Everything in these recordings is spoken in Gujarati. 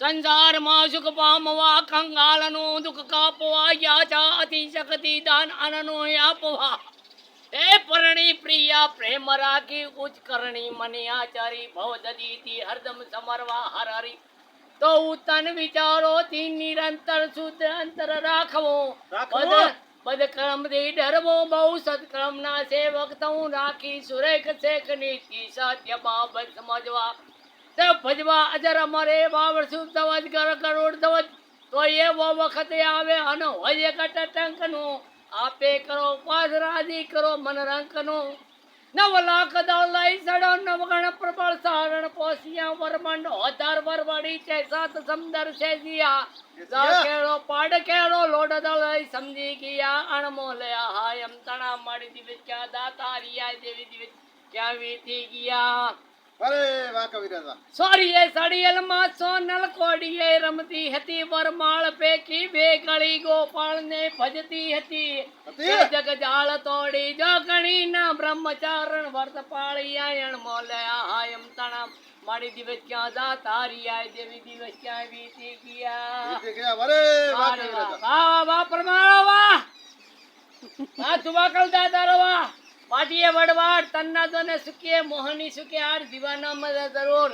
સંસારમાં સુખ પામવા કંગાળનું દુઃખ કાપવા યાચા અતિ શક્તિ દાન આનનો આપવા. હે પરણી પ્રિયા પ્રેમ રાખી ઉચ્ચ કરણી મને આચારી ભવ દદીતી હરદમ સમરવા હરહરી તો ઉતન વિચારોથી નિરંતર શુદ્ધ અંતર રાખવો. બદક્રમ બદ બદકર્મથી ડરવો બહુ સત્ક્રમ ના સેવક હું રાખી સુરેખ શેખ નીતિ સત્ય બાબત સમજવા. તે ભજવા અજર અમરે બાવર શુભ ધવજ કર કરોડ ધવજ. તો એવો વખતે આવે અને હોય એક ટંકનું આપે કરો પાસ રાજી કરો મન રંકનું નવ લાખ દોલાઈ લઈ સડો નવગણ પ્રબળ સારણ પોસિયા વરમંડ. હોધાર વરવાડી છે સાત સમદર છે જીયા. કેળો પાડ કેળો લોડ દોલાઈ સમજી ગયા. અણમો લયા હાય એમ તણા માડી દિવેશ ક્યાં દાતારિયા દેવી દિવેશ ક્યાં વીતી ગયા. કવિરાજ વાહ. સોરીએ સડિયલમાં સોનલ કોડીએ રમતી હતી વરમાળ પેકી બે ગળી ગોપાળને ભજતી હતી? જગ જાળ તોડી જોગણી ના બ્રહ્મચારણ વર્ત પાળી આયણ મોલે આયમ તણા મારી દિવસ ક્યાં જા તારી આય દેવી દિવસ ક્યાં વીતી ગયા? વાહ વાહ વાહ. વાહ વાહ પરમાળો વાહ. વાહ વાહ. પાટીએ વડવાડ તન્ના દોને સુખીએ મોહની સુખે આર દીવાના મદદ જરૂર.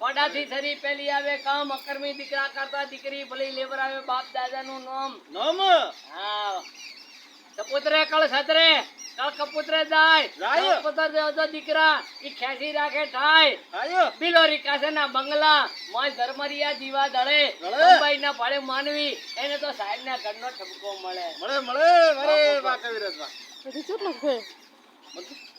મોઢાથી સરી પેલી આવે કામ અકર્મી દીકરા કરતા દીકરી ભલી લેવરાવે બાપ દાદાનું નામ. નોમ? હા. સપુત્રે કળ સતરે કળ કપુત્રે જાય. જાય. કપૂતર દેવ તો દીકરા ઈ ખેસી રાખે થાય આયો બિલોરી કાસેના બંગલા મોય ધર્મરિયા દીવા દળે. મુંબઈ ના ભાડે માનવી એને તો સાહેબ ના ઘરનો ઠપકો મળે. મળે મળે અરે વાહ કવિરાજ વાહ કેટલું છે 먼저